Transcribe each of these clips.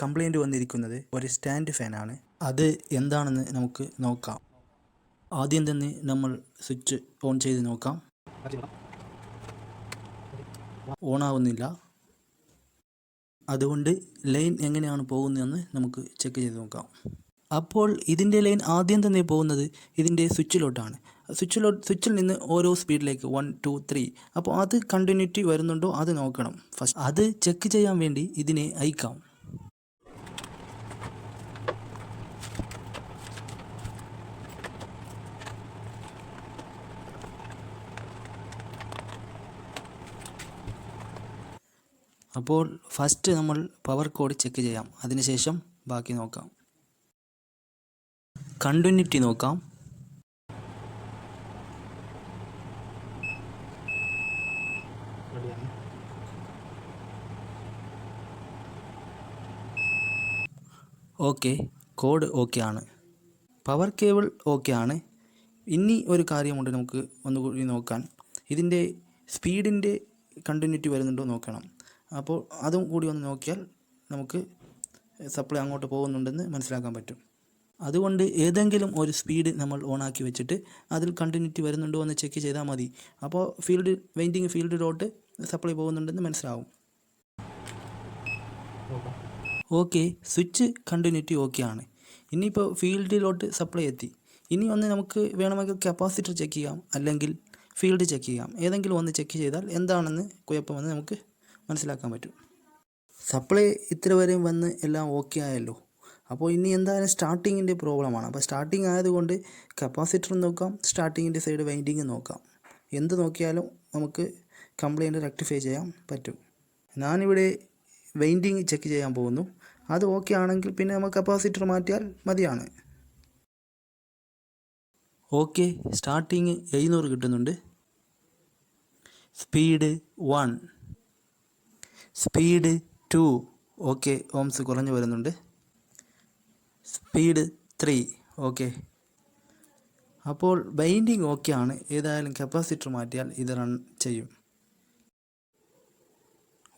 Complaint വന്നിരിക്കുന്നത് ഒരു stand ഫാനാണ്. അത് എന്താണെന്ന് നമുക്ക് നോക്കാം. ആദ്യം തന്നെ നമ്മൾ സ്വിച്ച് ഓൺ ചെയ്ത് നോക്കാം. ഓൺ ആവുന്നില്ല അതുകൊണ്ട് ലൈൻ എങ്ങനെയാണ് പോകുന്നതെന്ന് നമുക്ക് ചെക്ക് ചെയ്ത് നോക്കാം. അപ്പോൾ ഇതിന്റെ ലൈൻ ആദ്യം തന്നെ പോകുന്നത് ഇതിന്റെ സ്വിച്ചിലോട്ടാണ്. സ്വിച്ചിലോട്ട് സ്വിച്ചിൽ നിന്ന് ഓരോ സ്പീഡിലേക്ക് വൺ ടു ത്രീ അപ്പോൾ അത് കണ്ടിന്യൂറ്റി വരുന്നുണ്ടോ അത് നോക്കണം. ഫസ്റ്റ് അത് ചെക്ക് ചെയ്യാൻ വേണ്ടി ഇതിനെ അയക്കാം. അപ്പോൾ ഫസ്റ്റ് നമ്മൾ പവർ കോഡ് ചെക്ക് ചെയ്യാം. അതിനുശേഷം ബാക്കി നോക്കാം. കണ്ടിന്യൂറ്റി നോക്കാം. ഓക്കെ കോഡ് ഓക്കെ ആണ്. പവർ കേബിൾ ഓക്കെ ആണ്. ഇനി ഒരു കാര്യമുണ്ട് നമുക്ക് ഒന്ന് കൂടി നോക്കാൻ. ഇതിന്റെ സ്പീഡിന്റെ കണ്ടിന്യൂറ്റി വരുന്നുണ്ടോ നോക്കണം. അപ്പോൾ അതും കൂടി ഒന്ന് നോക്കിയാൽ നമുക്ക് സപ്ലൈ അങ്ങോട്ട് പോകുന്നുണ്ടെന്ന് മനസ്സിലാക്കാൻ പറ്റും. അതുകൊണ്ട് ഏതെങ്കിലും ഒരു സ്പീഡ് നമ്മൾ ഓണാക്കി വെച്ചിട്ട് അതിൽ കണ്ടിന്യൂറ്റി വരുന്നുണ്ടോ എന്ന് ചെക്ക് ചെയ്താൽ മതി. അപ്പോൾ ഫീൽഡ് വെയിന്റിങ് ഫീൽഡിലോട്ട് സപ്ലൈ പോകുന്നുണ്ടെന്ന് മനസ്സിലാവും. ഓക്കെ സ്വിച്ച് കണ്ടിന്യൂറ്റി ഓക്കെ ആണ് ഇനിയിപ്പോൾ ഫീൽഡിലോട്ട് സപ്ലൈ എത്തി. ഇനി ഒന്ന് നമുക്ക് വേണമെങ്കിൽ കപ്പാസിറ്റർ ചെക്ക് ചെയ്യാം അല്ലെങ്കിൽ ഫീൽഡ് ചെക്ക് ചെയ്യാം. ഏതെങ്കിലും ഒന്ന് ചെക്ക് ചെയ്താൽ എന്താണെന്ന് കുഴപ്പമെന്ന് നമുക്ക് മനസ്സിലാക്കാൻ പറ്റും. സപ്ലൈ ഇത്ര വരെയും വന്ന് എല്ലാം ഓക്കെ ആയല്ലോ. അപ്പോൾ ഇനി എന്തായാലും സ്റ്റാർട്ടിങ്ങിന്റെ പ്രോബ്ലമാണ്. അപ്പോൾ സ്റ്റാർട്ടിങ് ആയതുകൊണ്ട് കപ്പാസിറ്റർ നോക്കാം സ്റ്റാർട്ടിങ്ങിന്റെ സൈഡ് വൈൻഡിങ് നോക്കാം. എന്ത് നോക്കിയാലും നമുക്ക് കംപ്ലൈന്റ് റെക്ടിഫൈ ചെയ്യാൻ പറ്റും. ഞാനിവിടെ വൈൻഡിങ് ചെക്ക് ചെയ്യാൻ പോകുന്നു. അത് ഓക്കെ ആണെങ്കിൽ പിന്നെ നമുക്ക് കപ്പാസിറ്റർ മാറ്റിയാൽ മതിയാണ്. ഓക്കെ സ്റ്റാർട്ടിങ് എഴുന്നൂറ് കിട്ടുന്നുണ്ട്. Speed one speed two okay ohms കുറഞ്ഞു വരുന്നുണ്ട്. സ്പീഡ് ത്രീ ഓക്കെ അപ്പോൾ ബൈൻഡിങ് ഓക്കെ ആണ്. ഏതായാലും കപ്പാസിറ്റർ മാറ്റിയാൽ ഇത് റൺ ചെയ്യും.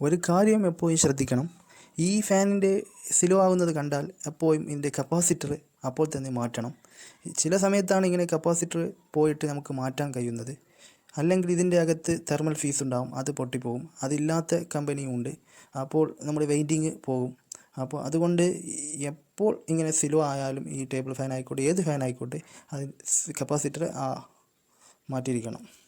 ഒരു കാര്യം എപ്പോഴും ശ്രദ്ധിക്കണം. ഈ ഫാനിന്റെ സ്ലോ ആകുന്നത് കണ്ടാൽ എപ്പോഴും ഇതിന്റെ കപ്പാസിറ്റർ അപ്പോൾ തന്നെ മാറ്റണം. ചില സമയത്താണ് ഇങ്ങനെ കപ്പാസിറ്റർ പോയിട്ട് നമുക്ക് മാറ്റാൻ കഴിയുന്നത്. അല്ലെങ്കിൽ ഇതിന്റെ അകത്ത് തെർമൽ ഫീസ് ഉണ്ടാവും അത് പൊട്ടിപ്പോകും. അതില്ലാത്ത കമ്പനിയും ഉണ്ട്. അപ്പോൾ നമ്മുടെ വെയിറ്റിംഗ് പോകും. അപ്പോൾ അതുകൊണ്ട് എപ്പോൾ ഇങ്ങനെ സിലോ ആയാലും ഈ ടേബിൾ ഫാൻ ആയിക്കോട്ടെ ഏത് ഫാൻ ആയിക്കോട്ടെ അത് കപ്പാസിറ്റർ മാറ്റിയിരിക്കണം.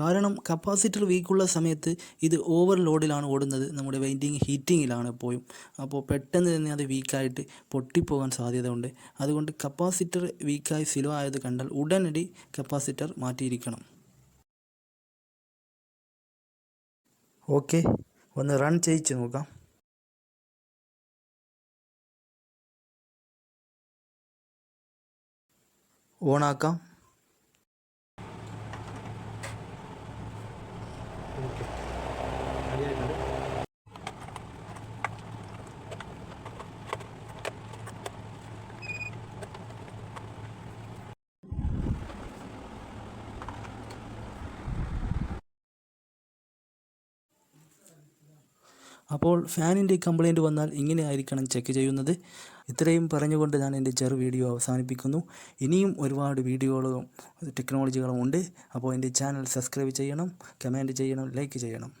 കാരണം കപ്പാസിറ്റർ വീക്കുള്ള സമയത്ത് ഇത് ഓവർ ലോഡിലാണ് ഓടുന്നത്. നമ്മുടെ വെയിന്റിങ് ഹീറ്റിങ്ങിലാണ് എപ്പോഴും. അപ്പോൾ പെട്ടെന്ന് തന്നെ അത് വീക്കായിട്ട് പൊട്ടിപ്പോകാൻ സാധ്യതയുണ്ട്. അതുകൊണ്ട് കപ്പാസിറ്റർ വീക്കായി സിലോ ആയത് കണ്ടാൽ ഉടനടി കപ്പാസിറ്റർ മാറ്റിയിരിക്കണം. ഓക്കെ ഒന്ന് റൺ ചെയ്യിച്ച് നോക്കാം. ഓണാക്കാം. അപ്പോൾ ഫാനിന്റെ കംപ്ലൈന്റ് വന്നാൽ ഇങ്ങനെ ആയിരിക്കണം ചെക്ക് ചെയ്യുന്നത്? ഇത്രയും പറഞ്ഞുകൊണ്ട് ഞാൻ എന്റെ ചെറു വീഡിയോ അവസാനിപ്പിക്കുന്നു. ഇനിയും ഒരുപാട് വീഡിയോകളും ടെക്നോളജികളും ഉണ്ട്. അപ്പോൾ എന്റെ ചാനൽ സബ്സ്ക്രൈബ് ചെയ്യണം കമന്റ് ചെയ്യണം ലൈക്ക് ചെയ്യണം.